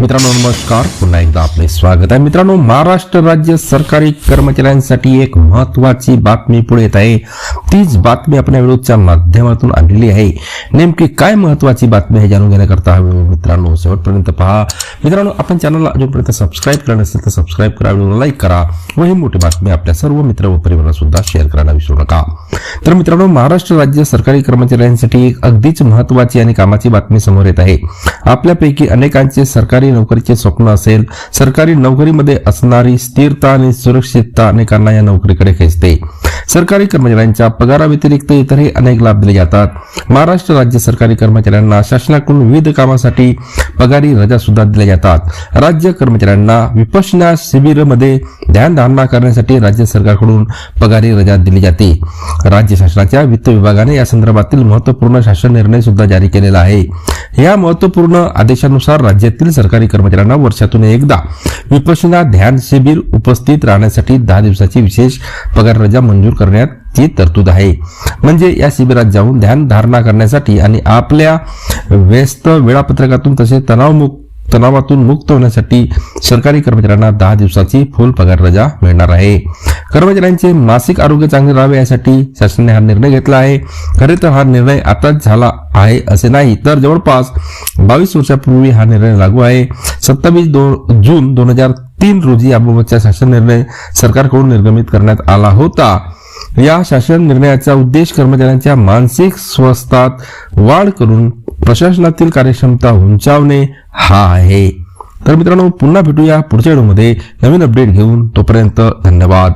मित्रांनो नमस्कार. पुन्हा एकदा आपले स्वागत आहे. मित्रांनो महाराष्ट्र राज्य सरकारी कर्मचाऱ्यांसाठी एक महत्वाची बातमी पुढे येत आहे. तीच बातमी आपण व्हिडिओच्या माध्यमातून आणलेली आहे. नेमकी काय महत्वाची बातमी आहे जाणून घेण्याकरता हा व्हिडिओ मित्रांनो. शेवटपर्यंत पहा. मित्रांनो आपण चॅनलला अजूनपर्यंत सबस्क्राईब केलं नसेल तर सबस्क्राईब करा. व्हिडिओला लाईक करा. व ही मोठी बातमी आपल्या सर्व मित्र व परिवाराला सुद्धा शेअर करायला विसरू नका. तर मित्रांनो महाराष्ट्र राज्य सरकारी कर्मचाऱ्यांसाठी एक अगदीच महत्वाची आणि कामाची बातमी समोर येत आहे. आपल्यापैकी अनेकांचे सरकारी नोकरीचे स्वप्न असेल सरकारी नोकरीमध्ये असणारी स्थिरता आणि सुरक्षितता अनेकांना या नोकरीकडे खेचते. सरकारी कर्मचाऱ्यांच्या पगाराव्यतिरिक्त इतरही अनेक लाभ दिले जातात. महाराष्ट्र राज्य सरकारी कर्मचाऱ्यांना शासनाकडून विविध कामासाठी पगारी रजा सुद्धा दिल्या जातात. राज्य कर्मचाऱ्यांना विपश्यना शिबिरमध्ये ध्यानधारणा करण्यासाठी राज्य सरकारकडून पगारी रजा दिली जाते. राज्य शासनाच्या वित्त विभागाने या संदर्भातील महत्त्वपूर्ण शासन निर्णय सुद्धा जारी केलेला आहे. या महत्त्वपूर्ण आदेशानुसार राज्यातील सरकारी कर्मचाऱ्यांना वर्षातून एकदा विपश्यना ध्यान शिबिर उपस्थित राहण्यासाठी दहा दिवसाची विशेष पगार रजा मंजूर करण्यात ती तरतूद आहे. म्हणजे या शिबिरात जाऊन ध्यान धारणा करण्यासाठी आणि आपल्या व्यस्त वेळापत्रकातून तसेच तणावमुक्त तणावातून मुक्त होण्यासाठी सरकारी कर्मचाऱ्यांना दहा दिवसाची फुल पगार रजा मिळणार आहे. कर्मचाऱ्यांचे मासिक आरोग्य चांगले राहावे यासाठी शासनाने हा निर्णय घेतला आहे. खरे तर हा निर्णय आताच झाला आहे असे नाही तर जवळपास बावीस वर्षापूर्वी हा निर्णय लागू आहे. सत्तावीस दो जून दोन हजार तीन रोजी याबाबतचा शासन निर्णय सरकारकडून निर्गमित करण्यात आला होता. या शासन निर्णयाचा उद्देश कर्मचाऱ्यांच्या मानसिक स्वस्थात वाढ करून प्रशासनातील कार्यक्षमता उंचावणे हा आहे. तर मित्रांनो पुन्हा भेटूया पुढच्या व्हिडिओमध्ये. नवीन अपडेट घेऊन तोपर्यंत धन्यवाद.